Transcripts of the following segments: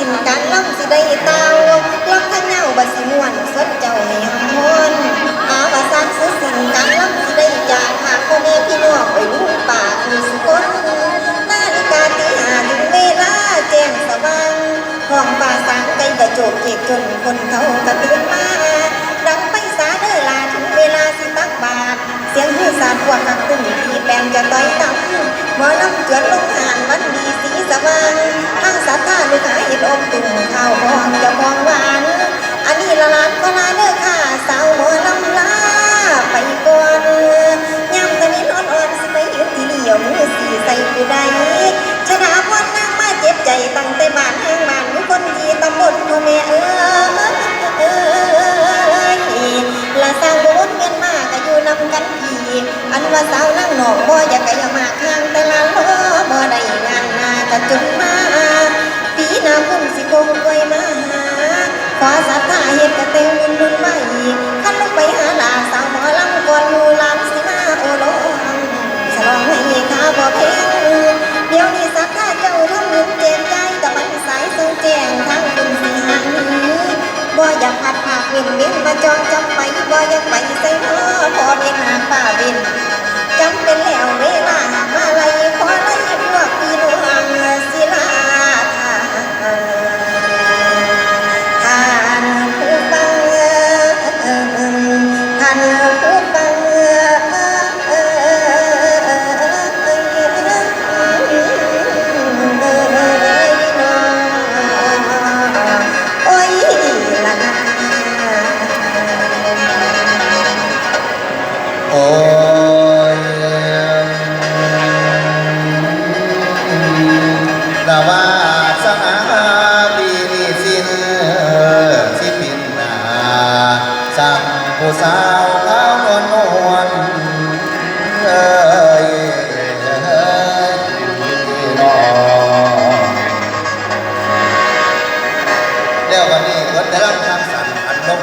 สินการล่ำสิได้เตาล่ำทั้งเงาบัสิมวนสดเจ้าให้หำมนหาว่าสร้างสุดสินการล่ำสิได้จากหากพ่อแม่พี่น้องไปลูกป่าคือสุคนนาฬิกาตีหาถึงเวลาแจ้งสว่างห้องป่าสางไกลกระโจกเกกจนคนเขากระตื่นมาดังไปสาเด้อลาถึงเวลาสิตักบาทเสียงผู้สาดพวกกักตุ้มที่แปลงจะต่อยตำหมอลำเจือนลงหาน สว่างทางสัตว์ท่าลูกหาเห็ดอมตุ่มข้าวพองจะพองหวาน อันนี้ละลานก็ลาเด้อค่ะสาวหมอลำลาไปก่อนย่ำตะนิดอ่อนๆสิไปยืนที่เดียวมือสีใส่ผู้ใดชนะพรนางมาเจ็บใจตั้งแต่บ้านแห่งบ้านมีคนดีตำบลพ่อแม่เอ้ยเอ้ยละสางบวนเงินมากก็อยู่นำกันพีอันว่าสาวนั่งหนองบ่อยากกะอยามาข้างแต่ละล้อบ่ได้งานหนาก็จนมา ปีน้าคงสิคงกวยมาหาขอสัทธา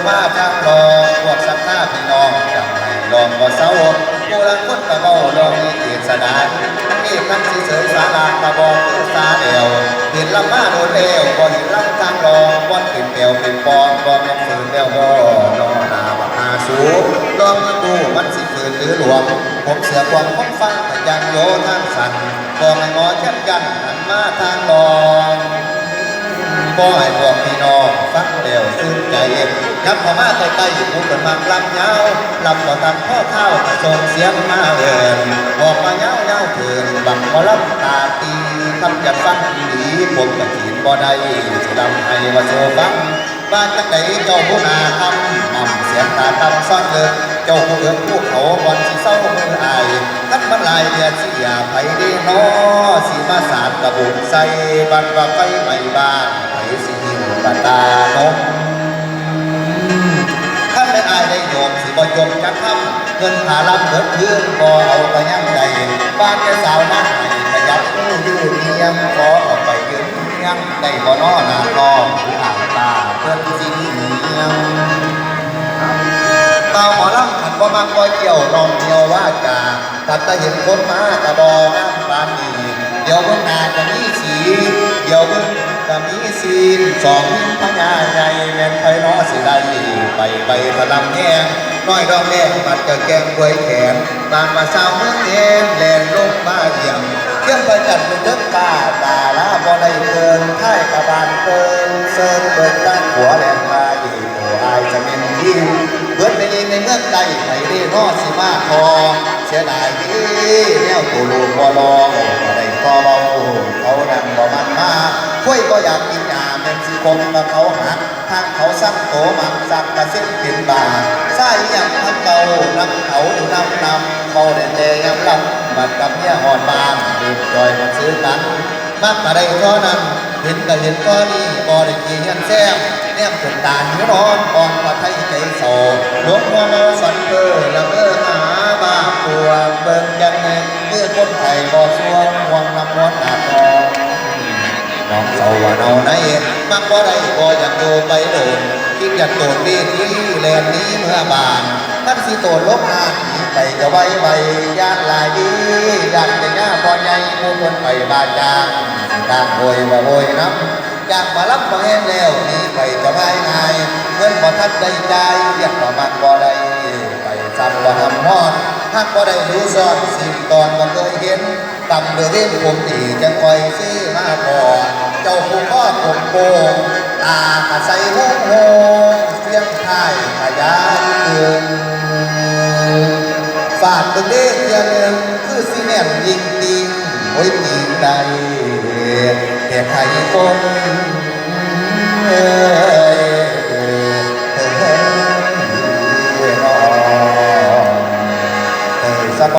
มาทางรองพวกสักหน้าพี่น้องจับให้ลองบ่เศร้าผู้ละคนกะเบ้าลองมีเกียรติสดานมีคำสิเสยสาลากะบอกคือสาเดียวเห็นลำมาโดนเดียวบ่เห็นลำทางรองบ่เป็นเดียวเป็นปองบ่เป็นฝืนเดียวบ่นองนาบักอาสูลองมาดูมันสิฝืนหรือหลวมผมเสือความคนฟังแต่ยันโยทางสั่นบ่ให้งอแค่กันหันมาทางรอง ก็ให้พวกพี่น้องฟังแล้วซึ้งใจยับข้ามาใกล้ๆผู้คนมากลำยาวลำบ่ตันพ่อเท้าส่งเสียงมาเอินออกมาเย้าเย้าเถินบังบ่ลำตาตีคำจะฟังดีผมกับขีนบ่ได้สิลำให้ว่าโซฟังบ้านจังไดเจ้าผู้นาคำนำเสียงตาตำซ่อนเลิกเจ้าผู้เอื้อผู้เขาบอนสิเศร้ามืออายคัดมันลายเดือดสิยาไปดีนอสิมาสาดกระบุกใส่บันว่าไฟไหม้บ้าน ปสิหิวกระตานมท่านไม่อายได้โยมสิบ่ยมจักคำเงินหาลำเกิดขึ้นบ่เอาไปยังใดบ้านแกสาวนั่งให้ขยับมือยืนเนียงขอออกไปยืนเนียงได้บ่นอน้าทองหรืออ่างตาเพิ่อนสิเนียงเตาหมอลำขันบ่ามักบ่เกี่ยวน้องเดียวว่าจาถ้าจะเห็นคนมากระบอน้ำปานนีเดี๋ยวเบิ่งหน้า ก็มีซีนสองพญาใหญ่แม่นไผน้อสิได้ไปไปพลังแห้งน้อยดอกแดงปัดจะแกงกวยแขนบางมาเศร้าเมืองแห้งแลนลงมาเยี่ยมเที่ยงไปจัดเป็นเด็กตาตาลาบ่ได้เกินท้ายกระบาลเกินเซินเบิดตั้งหัวแลนมาอีกโอ้อายจะเป็นที่เบิดในในเมืองใดไผได้นอสิมาทองเสียดายที่แนวตูลูบ่รอบ่ได้พอเบาเขานั่งบ่มา อยากกินยาแม่นสิคงมกับเขาหักทางเขาสักโตมันสักกระเซ็นกินบาใส่ยังทับเก่าน้ำเขาน้ำนำเขาได้แต่ยังลำบัดกับเมียหอดบานดื่มจอยมันซื้อกันมักมาได้เท่านั้นเห็นก็เห็นก็นี่บ่ได้กินยันแซ่บแนมถึงตาหิวร้อนอ่อนกว่าไทยใจโศกลวงพ่อเมา น้อาว่าเอาไหนมักบ่าได้บ่อยากโดไปโดนคิดอยากโดดเวทีแลนนี้เมื่อบานท่านสิโตดลบหานไปก็ไว้ใบย่านลายดีย่านแต่ย่าบ่ใหญ่ผู้คนไปบาจางสิตามโวยว่าโวยน้ำอยากมารับมาแห้งแล้วนีไปจะไม่ไงายเงินบ่ทันได้ใจายอยากมามันบ่ได้ไปซ้ำบ่ทำฮอดหักบ่ได้รู้ซ้อนสิ่งตอนบ่เคยเห็นกำเดือดเว้นผมตีจะคอยซื้อมาพอเจ้าผู้ก็อผมโกงตากะใส่ห้องโฮเสียงไทยขยายเกินฝากตัวเลขเทียหนึ่งคือสีแนมยิงติงโอ้ยติงใดแต่ใครคน